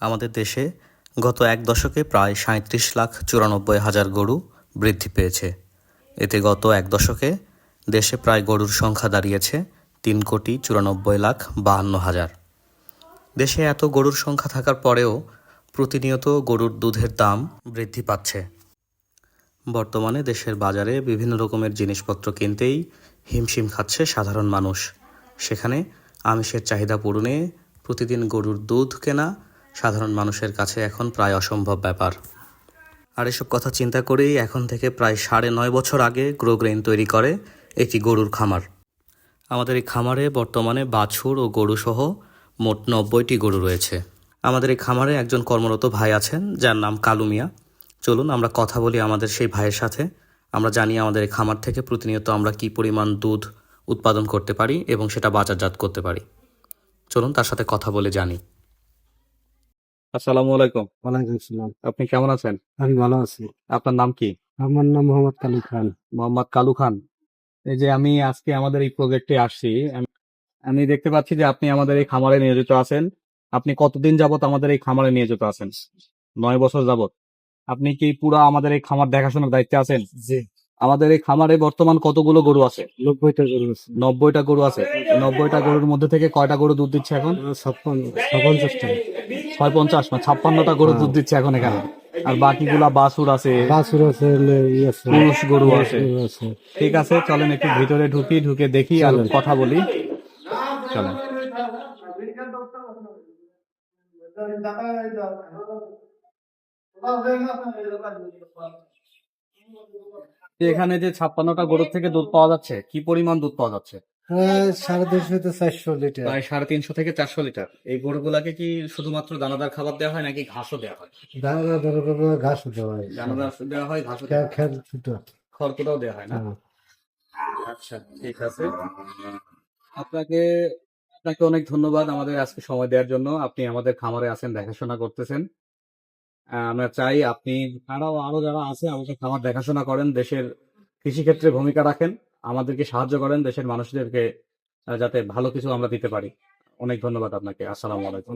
আমাদের দেশে গত এক দশকে প্রায় সাঁত্রিশ লাখ চুরানব্বই হাজার গরু বৃদ্ধি পেয়েছে। এতে গত এক দশকে দেশে প্রায় গরুর সংখ্যা দাঁড়িয়েছে তিন কোটি চুরানব্বই লাখ বাহান্ন হাজার। দেশে এত গরুর সংখ্যা থাকার পরেও প্রতিনিয়ত গরুর দুধের দাম বৃদ্ধি পাচ্ছে। বর্তমানে দেশের বাজারে বিভিন্ন রকমের জিনিসপত্র কিনতেই হিমশিম খাচ্ছে সাধারণ মানুষ। সেখানে আমিষের চাহিদা পূরণে প্রতিদিন গরুর দুধ কেনা সাধারণ মানুষের কাছে এখন প্রায় অসম্ভব ব্যাপার। আর এসব কথা চিন্তা করেই এখন থেকে প্রায় সাড়ে নয় বছর আগে গ্রোগ্রেইন তৈরি করে একটি গরুর খামার। আমাদের এই খামারে বর্তমানে বাছুর ও গরু সহ মোট নব্বইটি গরু রয়েছে। আমাদের এই খামারে একজন কর্মরত ভাই আছেন, যার নাম কালু মিয়া। চলুন আমরা কথা বলি আমাদের সেই ভাইয়ের সাথে। আমরা জানি আমাদের এই খামার থেকে প্রতিনিয়ত আমরা কি পরিমাণ দুধ উৎপাদন করতে পারি এবং সেটা বাজারজাত করতে পারি। চলুন তার সাথে কথা বলে জানি। আসসালামু আলাইকুম। ওয়ালাইকুম আসসালাম। আপনি কেমন আছেন? আমি ভালো আছি। আপনার নাম কি? আমার নাম মোহাম্মদ কালু খান। মোহাম্মদ কালু খান। এই যে আমি আজকে আমাদের এই প্রজেক্টে আসছি আমি- দেখতে পাচ্ছি যে আপনি আমাদের এই খামারে নিয়োজিত আছেন। আপনি কতদিন যাবত আমাদের এই খামারে নিয়োজিত আছেন? নয় বছর যাবত আপনি কি পুরো আমাদের এই খামার দেখাশোনার দায়িত্বে আছেন? জি। আমাদের এই খামারে বর্তমান কতগুলো গরু আছে? নব্বইটা গরু আছে। নব্বইটা গরু আছে। নব্বইটা গরুর মধ্যে থেকে কয়টা গরু দুধ দিচ্ছে এখন? ছাপ্পান্ন ছয় পঞ্চাশ মানে ছাপ্পান্নটা গরু দুধ দিচ্ছে এখন এখানে। আর বাকিগুলা বাছুর আছে। বাছুর আছে পুরুষ গরু আছে। গরু আছে। ঠিক আছে চলেন একটু ভিতরে ঢুকি ঢুকে দেখি আর কথা বলি। চলেন। এখানে যে ছাপ্পান্নটা গরুর থেকে দুধ পাওয়া যাচ্ছে কি পরিমাণ দুধ পাওয়া যাচ্ছে? সাড়ে তিনশো থেকে চারশো লিটার। প্রায় সাড়ে তিনশো থেকে চারশো লিটার। এই গরুগুলাকে কি শুধুমাত্র দানাদার খাবার দেওয়া হয় নাকি ঘাসও দেওয়া হয়? দেওয়া হয়। দানাদার দেওয়া হয় ঘাসও দেওয়া হয়। খের ছোট খড়কুটাও দেওয়া হয় না? হ্যাঁ। আচ্ছা ঠিক আছে। আপনাকে আপনাকে অনেক ধন্যবাদ আমাদের আজকে সময় দেওয়ার জন্য। আপনি আমাদের খামারে আছেন দেখাশোনা করতেছেন। আমরা চাই আপনি আরও আরও যারা আছে আমাদের খামার দেখাশোনা করেন, দেশের কৃষিক্ষেত্রে ভূমিকা রাখেন, আমাদেরকে সাহায্য করেন, দেশের মানুষদেরকে যাতে ভালো কিছু আমরা দিতে পারি। অনেক ধন্যবাদ আপনাকে। আসসালামু আলাইকুম।